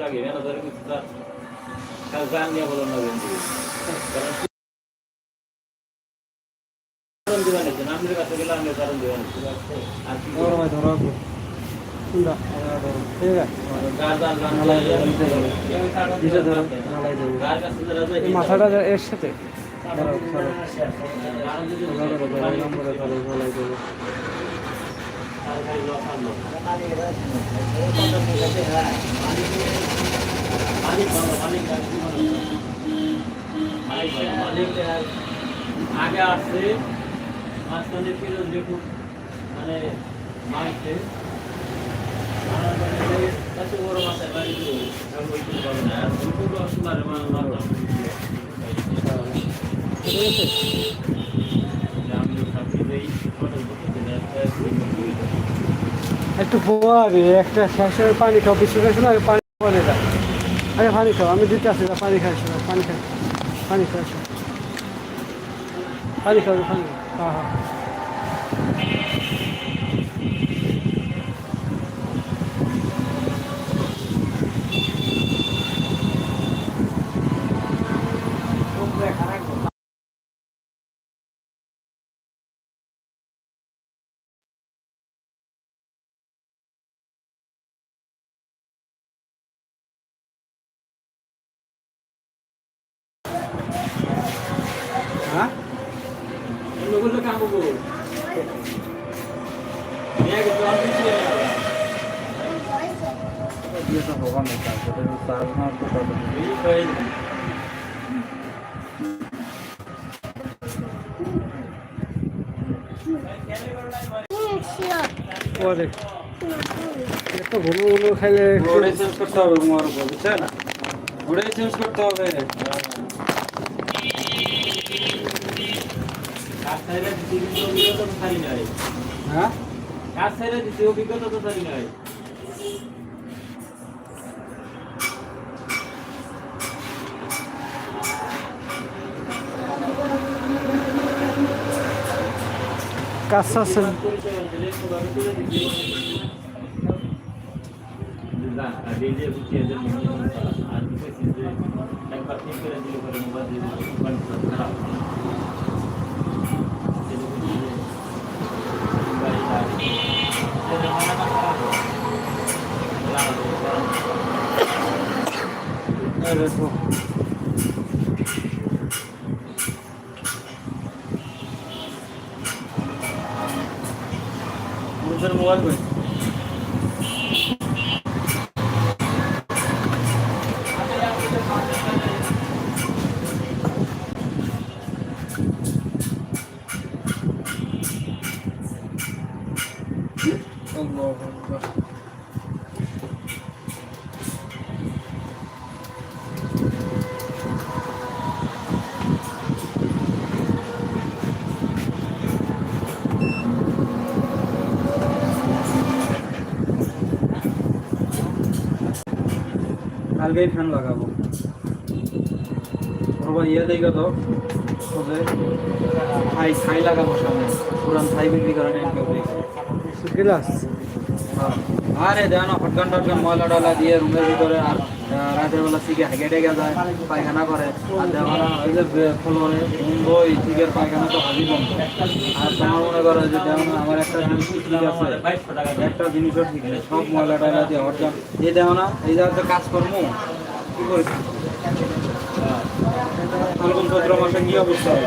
লাগে ম্যানেজারের কিছু তার কাজ জান নিয়ে বলো না কিন্তু কারণ কারণ দিবেন না আপনার কাছে গেলে আমি কারণ দিবেন আর কি ধরো ভাই ধরো ঠিক আছে মাথাটা এর সাথে ধরো ধরো নম্বরে ধরো দেবো আগে আসছে, মাঝখানে ফিরোজ যেটুক মানে মারছে এত বড় মাথায় বাড়ি কিছু আর দুটো দশ মারে মানে মাথা ঠিক আছে আমি সাথে দেই ফটো করতে দেয় একটু পোয়াবে একটা শেষের পানি খাও বিস্কুটের খাইছো না পানি পরে যা। আগে পানি খাও, আমি দিতে আসি না পানি খাইছো না পানি খাই, পানি খাইছো। পানি খাও, পানি হ্যাঁ হ্যাঁ লোকগুলো কাম করব নিয়ে গেছে অনেক কিছু দিয়েছে ভগবান তার না তো কথা এই কই পরে এত ঘন ঘন খাইলে ঘোড়ে চেঞ্জ করতে হবে তোমার উপর বুঝছেন ঘোড়ে চেঞ্জ করতে হবে হ্যাঁ কাজ ছাইরা দিতে অভিজ্ঞতা তো সারি নাই কাজ আছে এই দেখো কালকেই ফ্যান লাগাবো বাবা ইয়ে দেখো তো ছাই ছাই লাগাবো সামনে পুরান ছাই বিক্রি দেখে। গ্লাস হ্যাঁ। আরে দেখ ফটকান টটকান ময়লা ডলা দিয়ে রুমের ভিতরে আর রাতের বেলা সিগে হেগে টেগে যায়, পায়খানা করে। আর না ওই যে পায়খানা তো হাজি বন্ধ। আর তোমার মনে করো যে আমার একটা জিনিস ঠিক আছে, একটা জিনিসও ঠিক নেই, সব ময়লা টয়লা দিয়ে এই দেখো না এই জায়গাতে কাজ করব কি করিস ফাল্গুন চৈত্র মাসে কি অবস্থা হবে।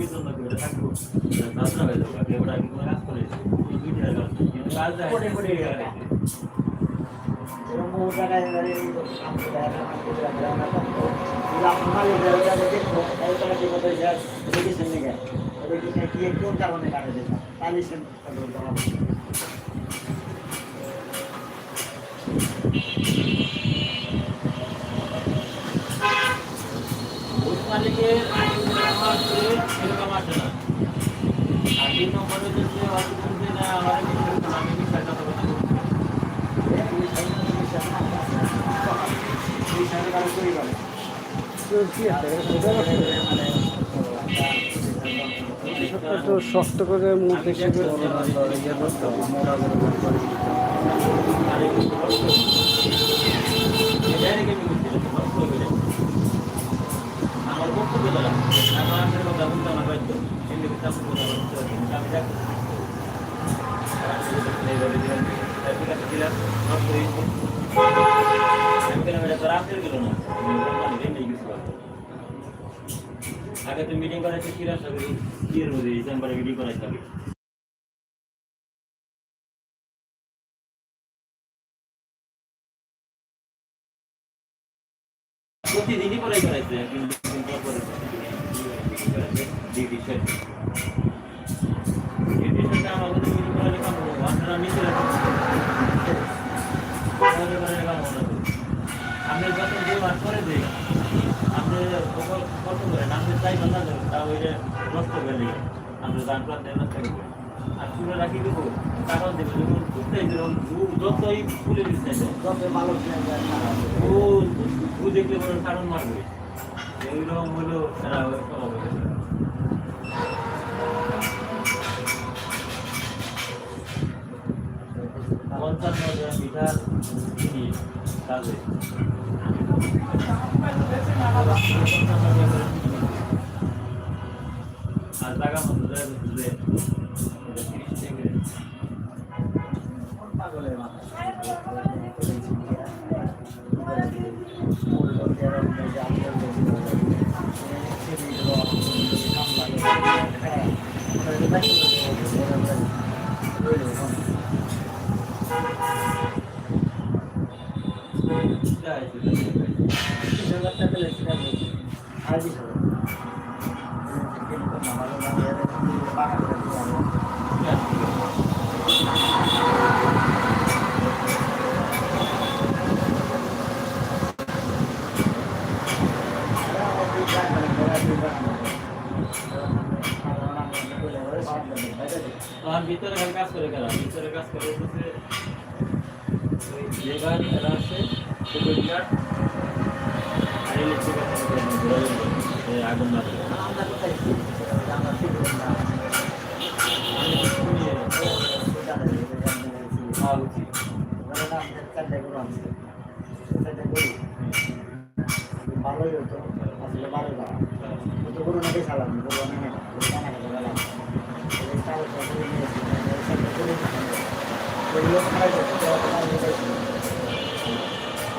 জমির জন্য করে থাকব তাছাড়া হয়ে যাব আমি ওটা আমি কোনো কাজ করে এই দুইটা কাজ যায় মালিকের তো শক্ত করে মুখ বেশি করে আগে তো মিটিং করাইছে কিরা সবাই কি রোদে চেম্বারে মিটিং করাইছে কাম হব আপনারা মিছিল আপনি যত যে মাস করে দিই আপনি কত করেন আপনি চাই না ধরেন তা ওইটা নষ্ট করে দিই আপনি দান প্রান্তে নষ্ট করবেন আর তুলে রাখি দেবো কারণ দেবে, যখন যতই ফুলে দিচ্ছে ও ও দেখলে বড় কারণ মারবে। এইরকম হলো তারা। পঞ্চান্ন জন মিটার জিনিস কাজে আর জায়গা মতো আর ভিতরে খালি কাজ করে গেলাম ভিতরে কাজ করে হচ্ছে ওই লেবার এরা আছে গার্ড আর ইলেকট্রিক আগুন না ভালোই হতো আসলে ভালো না তো কোনো নাকি সালাম কোনো করে এগুলো খাই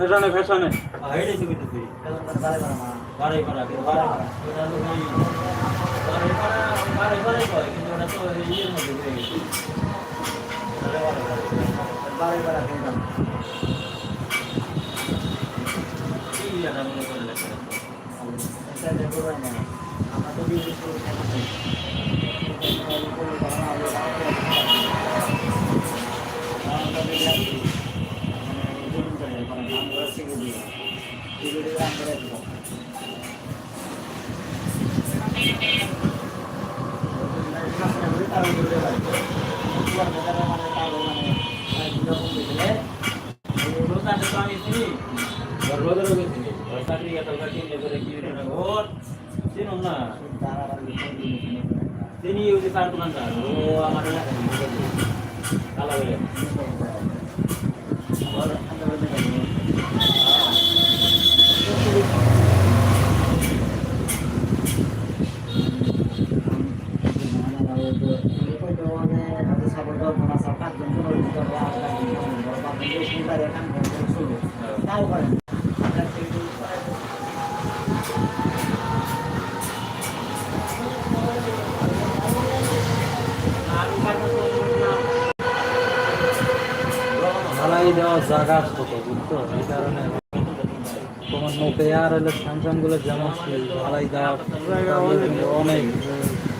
ফ্যাশনে ফ্যাশনে হেঁটে ছবিতেছি বাড়াই করা কিন্তু বাড়াই করা ওটা তো ওই বাড়াই করা বাড়াই বাড়াই করে কিন্তু ওটা তো ইয়ের মধ্যে গেছে ওটা বাড়াই করা কি এটা মনে করে লেখা আমরা তো বিজনেস করে তিনি ওই যে তার দোকানদার ও আমার কালা বলে তাও করেন আর কার মতো জায়গা ছোট বুঝছ এই কারণে তোমার নোকে আর হলে স্যামসাংগুলো যেমন ঢালাই দেওয়া অনেক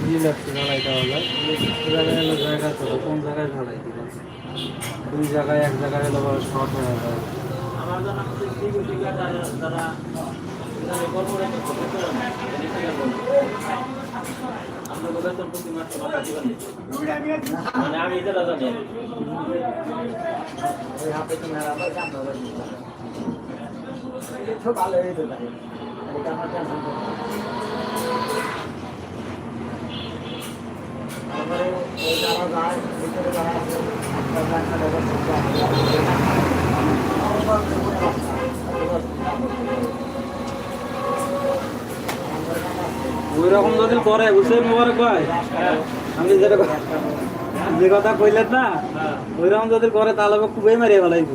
ই লাগছে ঢালাই দেওয়া যায় জায়গায় হলো জায়গা ছোট কোন জায়গায় ঢালাই দিবে দুই জায়গায় এক জায়গায় হলো শর্ট হয়ে যায় আমার তারপরে ওই যারা যায় ভিতরে যারা আছে একটা একটা ব্যবস্থা ওই রকম যদি করে বুঝছেন মোবারক ভাই আমি যেটা যে কথা কইলেন না ওই রকম যদি করে তাহলে আমি খুবই মারিয়ে ফেলাইব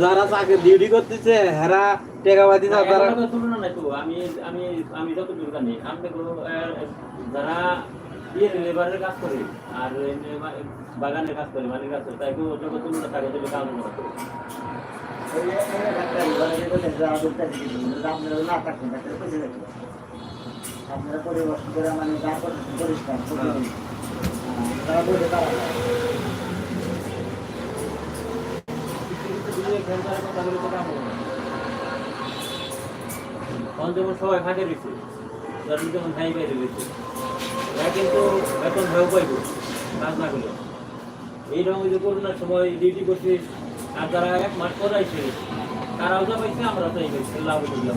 যারা চাকরি ডিউটি করতেছে হেরা টেকা বাদি না, তারা তুলনা নাই তো। আমি আমি আমি যত দূর জানি আমি যারা ইয়ে লেবারের কাজ করে আর বাগানের কাজ করে মালিক কাজ করে তাই কেউ তুলনা থাকে তবে কাজ মনে করে আপনারা পরিবেশন করে মানে যা পরিষ্কার তারা বলে তারা যেমন সবাই ফাঁকে রয়েছে ধরেন যেমন ভাই বাইরে এরা কিন্তু বেতন ভয় পাইব কাজ না করলে এইরকম যে করোনার সময় ডিউটি করছে আর যারা এক মাস পড়াইছে তারাও যা পাইছে আমরা তাই পাইছি লাভ করলাম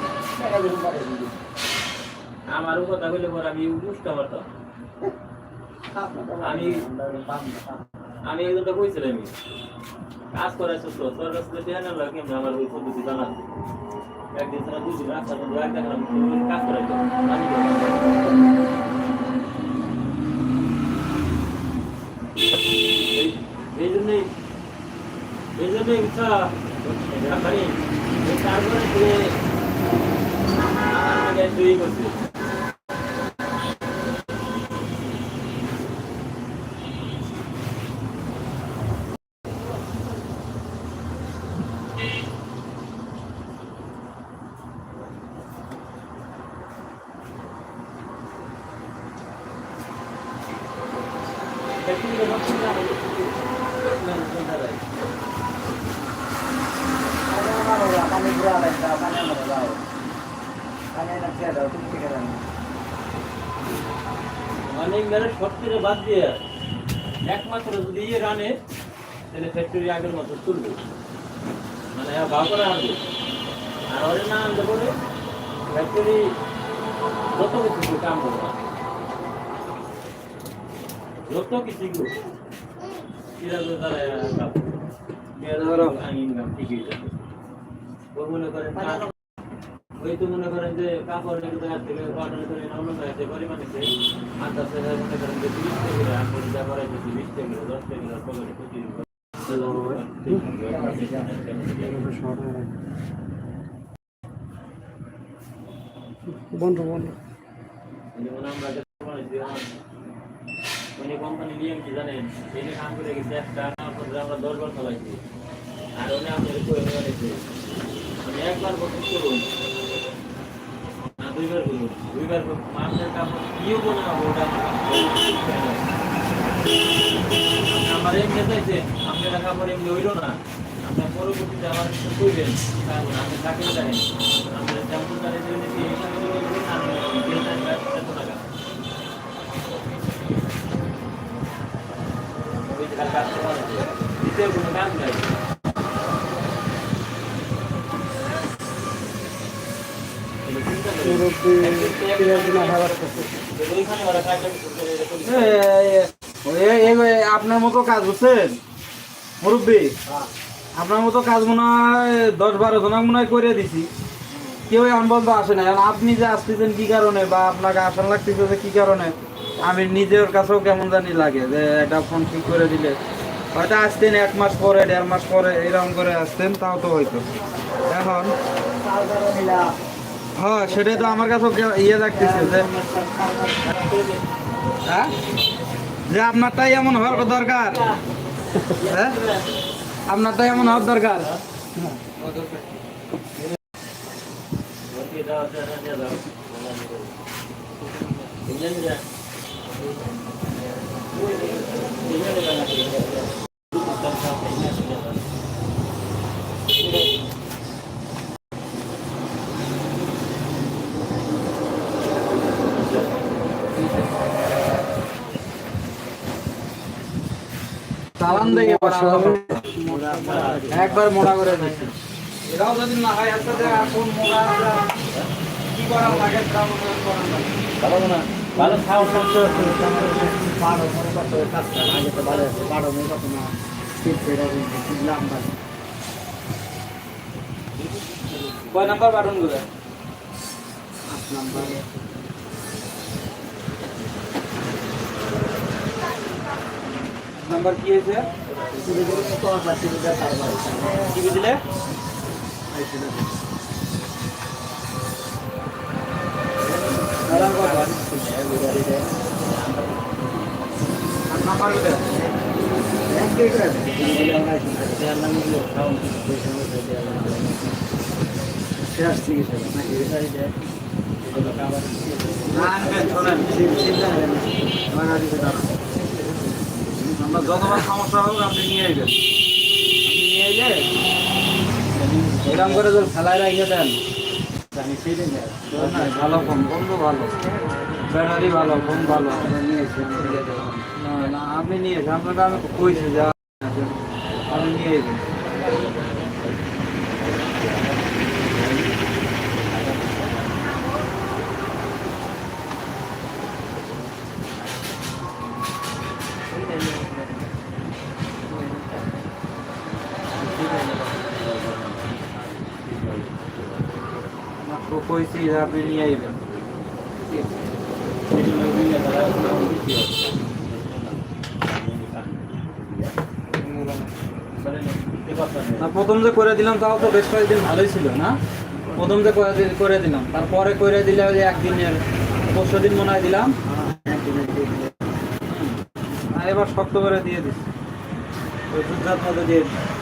আমারও কথা বললে পর আমি বুঝতে পারতাম। আমি- আমি একজনটা কইছিলাম আমি কাজ করার সত্য সরকার সাথে দেয়া না লাগে আমার ওই পদ্ধতি জানা। একদিন ছাড়া দুদিন রাস্তার মধ্যে রাখ দেখালাম কাজ করাই আমি এই- জন্যই এই জন্যই ইচ্ছা তারপরে যে আমার আগে তৈরি করছে ব্যক্তিগত বক্তব্য আমি জানাই। পানি ঘুরা লাগবে পানি আমরা যাও পানি না খেয়ে দাও তুমি খেয়ে দাও মেরে বাদ দিয়ে একমাত্র যদি ইয়ে রানে তাহলে ফ্যাক্টরি আগের মতো চলবে মানে করে আনবে। আর ওরে না আনতে পরে ফ্যাক্টরি যত কিছু কাম করবে। যত কিছু এরা তো তারা ইনকাম ঠিকই যাবে। মনে কাজ ওই তো মনে করেন যে কাপড় হাত থেকে কটন করে অন্য পরিমাণ আন্দাজ মনে করেন যে তিরিশ টাকা আমি যা বিশ টাকা দশ টাকা পকেটে প্রতিদিন বন্ধু বন্ধু। উনি কোম্পানি কি জানেন কাম করে গেছে একটা আমার দশ বার চালাইছি আর উনি আমি একবার বসে করুন না। দুইবার করুন দুইবার করুন কাপড় কিও বলে না, ওটা আমার এমনি চাইছে আপনার কাপড় এমনি হইল না। আপনার পরবর্তীতে আমার কিছু কইবেন কারণ আপনি চাকরি জানেন আপনার যেমন জানেন কোনো কাজ নাই তাহলে চিন্তা করেন। মুরব্বী একদিন তো এক তিন একদিন আশা রাখতেছে ওইখানে ওরা কাজটা করতে এ, এ, এ- এ- এ- আপনার মতো কাজ বুঝছেন মুরব্বী আপনার মতো কাজ মনে হয় দশ বারো জনা মনে হয় করে দিছি, কেউ এখন বলতে আসে না আপনি যে আসতেছেন কি কারণে বা আপনাকে আসান লাগতেছে যে কি কারণে আমি নিজের কাছেও কেমন জানি লাগে যে একটা ফোন ঠিক করে দিলে। হয়তো আসতেন এক মাস পরে, দেড় মাস পরে, এরকম করে। আসতেন তাও তো হয়তো এখন হ্যাঁ সেটাই তো আমার কাছেও ইয়ে লাগতেছে যে হ্যাঁ? যে আপনারটাই এমন হওয়ার দরকার। হ্যাঁ? আপনারটাই এমন হওয়ার দরকার। ভর্তি দাও দাও দাও দাও বুঝলেন যে চালান দেখে একবার মোড়া করে দিচ্ছি এরাও যদি না হয় যে এখন মোড়া আছে, কি করার লাগে। ভালো না। ভালো খাওয়া বারো মনে কত কাজটা আগে তো ভালো আছে মনে কত না। কয় নাম্বার বাটন করে আট নাম্বার। নাম্বার কি হয়েছে? তারপর টিভি দিলে নাম্বার করে আমরা যতবার সমস্যা হোক আপনি নিয়ে আসবেন। আপনি নিয়ে এলে এরকম করে যদি ফেলায় রাখে দেন ভালো ফোন ফোন ভালো। ব্যাটারি ভালো, ফোন ভালো না না, আপনি নিয়েছেন আপনাকে আমি কইছি যা আপনি নিয়ে আইবেন আপনাকে আপনি নিয়ে আইবেন? প্রথম যে করে দিলাম, তাও তো বেশ কয়েকদিন ভালোই ছিল, না? প্রথম যে করে দিলাম, তারপরে করে দিলে ওই একদিনের, পরশু দিন মনে হয় দিলাম। এবার শক্ত করে দিয়ে দিস ওই মতো দিয়ে দিস।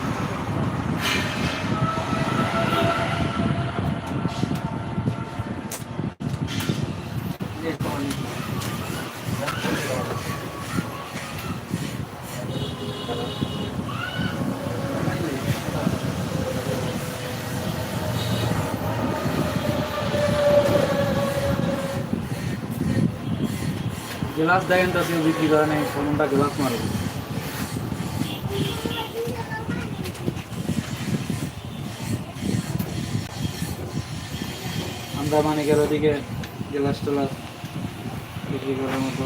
গ্লাস দেখেন তো কেউ বিক্রি করে নাই কোনটা গ্লাস মারবে আমরা মানিকের ওদিকে গ্লাস টেলাস বিক্রি করার মতো।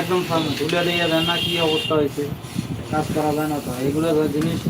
একদম তুলে দিয়ে দেন না, কি অবস্থা হয়েছে? কাজ করা যায় না তো এগুলো জিনিস